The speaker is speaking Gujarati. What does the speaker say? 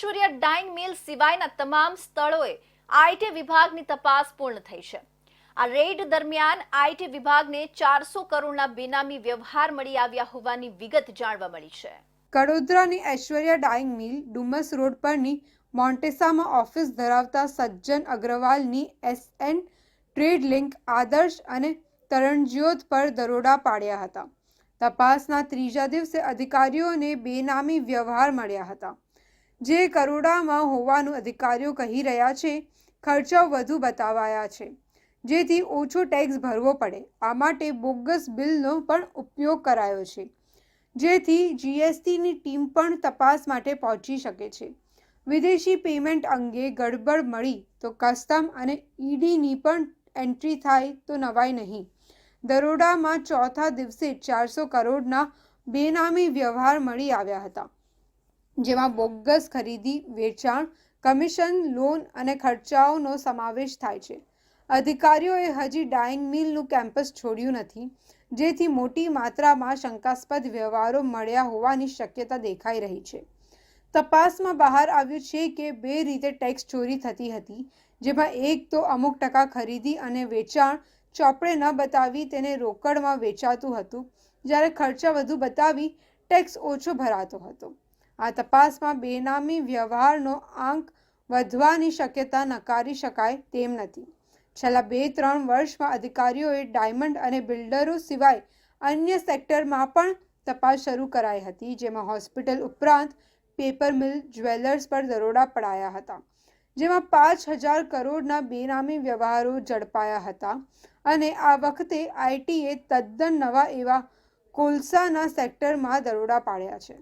ઐશ્વર્યા ડાઇંગ મિલ સિવાયના તમામ સ્થળોએ આઈટી વિભાગની તપાસ પૂર્ણ થઈ છે. આ રેડ દરમિયાન આઈટી વિભાગને ચારસો કરોડના બેનામી વ્યવહાર મળી આવ્યા હોવાની વિગત જાણવા મળી છે. કડોદરાની Aishwarya dyeing mill Dumas road પરની મોન્ટેસામાં ઓફિસ ધરાવતા સજ્જન અગ્રવાલની એસએન ટ્રેડ લિંક આદર્શ અને તરણજ્યોત પર દરોડા પાડ્યા હતા. તપાસના ત્રીજા દિવસે અધિકારીઓને બેનામી વ્યવહાર મળ્યા હતા. જે કરોડામાં હોવાનું અધિકારીઓ કહી રહ્યા છે, ખર્ચાઓ વધુ બતાવાયા છે. જેથી ઓછો ટેક્સ ભરવો પડે. આ માટે બોગસ બિલનો પણ ઉપયોગ કરાયો છે. જેથી જીએસટીની ટીમ પણ તપાસ માટે પહોંચી શકે છે. વિદેશી પેમેન્ટ અંગે ગડબડ મળી તો કસ્ટમ અને ઈડીની પણ એન્ટ્રી થાય તો નવાઈ નહીં. દરોડામાં ચોથા દિવસે ચારસો કરોડના બેનામી વ્યવહાર મળી આવ્યા હતા. જેમાં બોગસ ખરીદી, વેચાણ, કમિશન, લોન અને ખર્ચાઓનો સમાવેશ થાય છે. અધિકારીઓએ હજી ડાઇંગ મિલનું કેમ્પસ છોડ્યું નથી, જેથી મોટી માત્રામાં શંકાસ્પદ વ્યવહારો મળ્યા હોવાની શક્યતા દેખાઈ રહી છે. તપાસમાં બહાર આવ્યું છે કે બે રીતે ટેક્સ ચોરી થતી હતી, જેમાં એક તો અમુક ટકા ખરીદી અને વેચાણ ચોપડે ન બતાવી તેને રોકડમાં વેચાતું હતું, જ્યારે ખર્ચા વધુ બતાવી ટેક્સ ઓછો ભરાતો હતો. આ તપાસમાં બેનામી વ્યવહારનો આંક વધવાની શક્યતા નકારી શકાય તેમ નથી. છેલ્લા બે ત્રણ વર્ષમાં અધિકારીઓએ ડાયમંડ અને બિલ્ડરો સિવાય અન્ય સેક્ટરમાં પણ તપાસ શરૂ કરાઈ હતી, જેમાં હોસ્પિટલ ઉપરાંત પેપર મિલ જ્વેલર્સ પર દરોડા પડાયા હતા, જેમાં પાંચ હજાર કરોડના બેનામી વ્યવહારો ઝડપાયા હતા અને આ વખતે આઈટીએ તદ્દન નવા એવા કોલસાના સેક્ટરમાં દરોડા પાડ્યા છે.